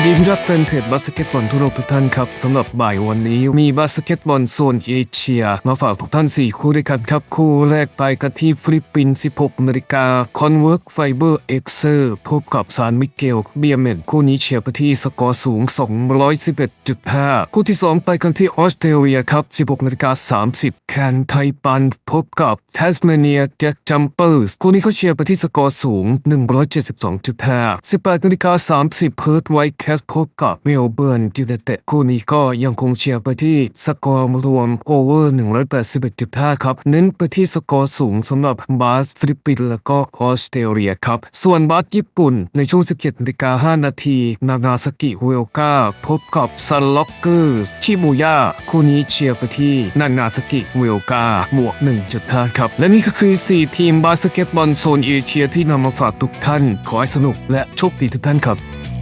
วัสดีพี่รักแฟนเพจบาสเกตบอลทั่วโลกทุกท่านครับสำหรับบ่ายวันนี้มีบาสเกตบอลโซนเอเชีย มาฝากทุกท่าน 4 คู่ด้วยกันครับ คู่แรกไปกันที่ฟิลิปปินส์16นาฬิกาคอนเวิร์กไฟเบอร์เอ็กเซอร์พบกับซานมิเกลเบียเมนคู่นี้เชียร์ไปที่สกอร์สูง 211.5 คู่ที่ 2 ไปกันที่ออสเตรเลียครับ 16นาฬิกา30 แคนไทปันพบกับแทสเมเนียแจ็คจัมเปอร์สคู่นี้เขาเชียร์ไปที่สกอร์สูง 172.5 18นาฬิกา30 เพิร์ทไวท์แคทพบกับเมลเบิร์นยูไนเต็ดคู่นี้ก็ยังคงเชียร์ไปที่สกอร์รวมโอเวอร์181.5ครับ เน้นไปที่สกอร์สูงสำหรับบาสฟิลิปปินส์และก็ออสเตรเลียครับ ส่วนบาสญี่ปุ่นในช่วง 17นาฬิกา5นาที นางาซากิเวลกาพบกับซันล็อกเกอร์สชิมูย่าคู่นี้เชียร์ไปที่นางาซากิเวลกาบวก 1.5 ครับ และนี่ก็คือ 4 ทีมบาสเกตบอลโซนเอเชียที่นำมาฝากทุกท่ท่าน ขอให้สนุกและโชคดีทุกท่านครับ